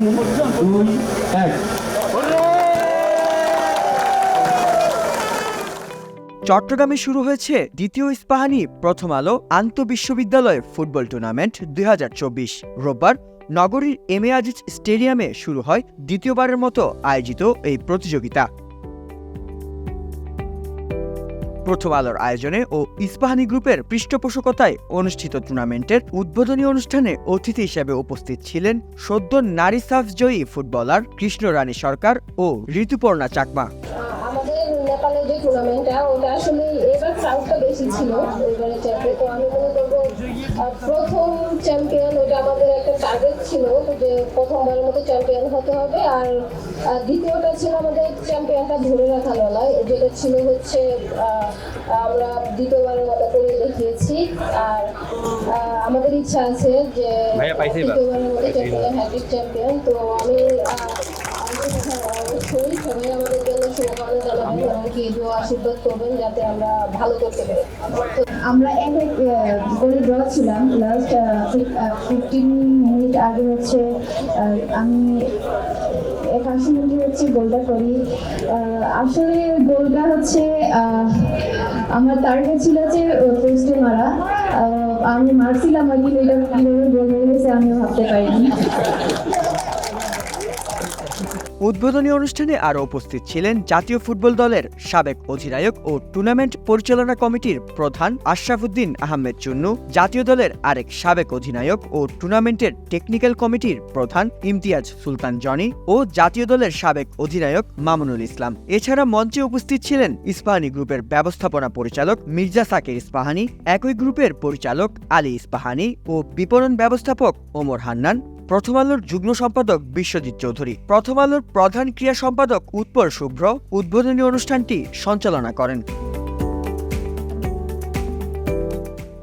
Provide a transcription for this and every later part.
দুই এক চট্টগ্রামে শুরু হয়েছে দ্বিতীয় ইস্পাহানি, প্রথম আলো আন্তঃবিশ্ববিদ্যালয় ফুটবল টুর্নামেন্ট দুই হাজার চব্বিশ। রোববার নগরীর এম এ আজিজ স্টেডিয়ামে শুরু হয় দ্বিতীয়বারের মতো আয়োজিত এই প্রতিযোগিতা। প্রথম আলোর আয়োজনে ও ইস্পাহানি গ্রুপের পৃষ্ঠপোষকতায় অনুষ্ঠিত টুর্নামেন্টের উদ্বোধনী অনুষ্ঠানে অতিথি হিসেবে উপস্থিত ছিলেন সদ্য নারী সাফ জয়ী ফুটবলার কৃষ্ণ রানী সরকার ও ঋতুপর্ণা চাকমা। প্রথম চ্যাম্পিয়ন টার্গেট ছিল যে প্রথমবারের মতো চ্যাম্পিয়ন হতে হবে আর দ্বিতীয়টা ছিল আমাদের চ্যাম্পিয়নটা ধরে রাখা নয় যেটা ছিল হচ্ছে আমরা দ্বিতীয়বারের মতো করে দেখিয়েছি। আর আমাদের ইচ্ছা আছে যে দ্বিতীয়বারের মতো চ্যাম্পিয়ন হ্যাট্রিক চ্যাম্পিয়ন তো আমি অবশ্যই সবাই আমাদের জন্য শুভকামনা এবং দোয়া আশীর্বাদ করবেন যাতে আমরা ভালো করতে পারি। আমরা এক এক গোলে ড্র ছিলাম। লাস্ট ফিফটিন মিনিট আগে হচ্ছে আমি একাশি মিনিটে হচ্ছে গোলটা করি। আসলে গোলটা হচ্ছে আমার টার্গেট ছিল যে পোস্টে মারা। আমি মারছিলাম আর কি, এটা কীভাবে গোল হয়ে গেছে আমিও ভাবতে পারিনি। উদ্বোধনী অনুষ্ঠানে আরও উপস্থিত ছিলেন জাতীয় ফুটবল দলের সাবেক অধিনায়ক ও টুর্নামেন্ট পরিচালনা কমিটির প্রধান আশরাফুদ্দিন আহমেদ চুন্নু, জাতীয় দলের আরেক সাবেক অধিনায়ক ও টুর্নামেন্টের টেকনিক্যাল কমিটির প্রধান ইমতিয়াজ সুলতান জনি ও জাতীয় দলের সাবেক অধিনায়ক মামুনুল ইসলাম। এছাড়া মঞ্চে উপস্থিত ছিলেন ইস্পাহানি গ্রুপের ব্যবস্থাপনা পরিচালক মির্জা সাকির ইস্পাহানি, একই গ্রুপের পরিচালক আলী ইস্পাহানি ও বিপণন ব্যবস্থাপক ওমর হান্নান। প্রথম আলোর যুগ্ম সম্পাদক বিশ্বজিৎ চৌধুরী। প্রথম আলোর প্রধান ক্রিয়া সম্পাদক উৎপল শুভ্র উদ্বোধনী অনুষ্ঠানটি সঞ্চালনা করেন।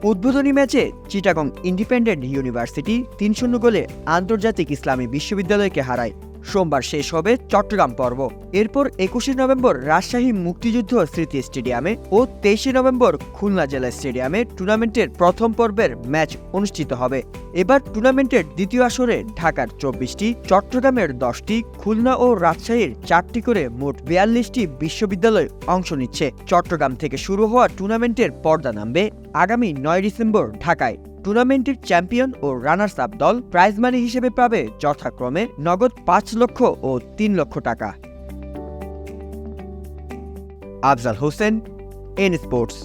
উদ্বোধনী ম্যাচে চিটাগং ইন্ডিপেন্ডেন্ট ইউনিভার্সিটি তিন শূন্য গোলে আন্তর্জাতিক ইসলামী বিশ্ববিদ্যালয়কে হারায়। সোমবার শেষ হবে চট্টগ্রাম পর্ব। এরপর একুশে নভেম্বর রাজশাহী মুক্তিযুদ্ধ স্মৃতি স্টেডিয়ামে ও তেইশে নভেম্বর খুলনা জেলা স্টেডিয়ামে টুর্নামেন্টের প্রথম পর্বের ম্যাচ অনুষ্ঠিত হবে। এবার টুর্নামেন্টের দ্বিতীয় আসরে ঢাকার চব্বিশটি, চট্টগ্রামের দশটি, খুলনা ও রাজশাহীর চারটি করে মোট বিয়াল্লিশটি বিশ্ববিদ্যালয় অংশ নিচ্ছে। চট্টগ্রাম থেকে শুরু হওয়া টুর্নামেন্টের পর্দা নামবে আগামী নয় ডিসেম্বর ঢাকায়। টুর্নামেন্টের চ্যাম্পিয়ন ও রানার্স আপ দল প্রাইজ মানি হিসেবে পাবে যথাক্রমে নগদ পাঁচ লক্ষ ও তিন লক্ষ টাকা। Afzal Hossain, N sports.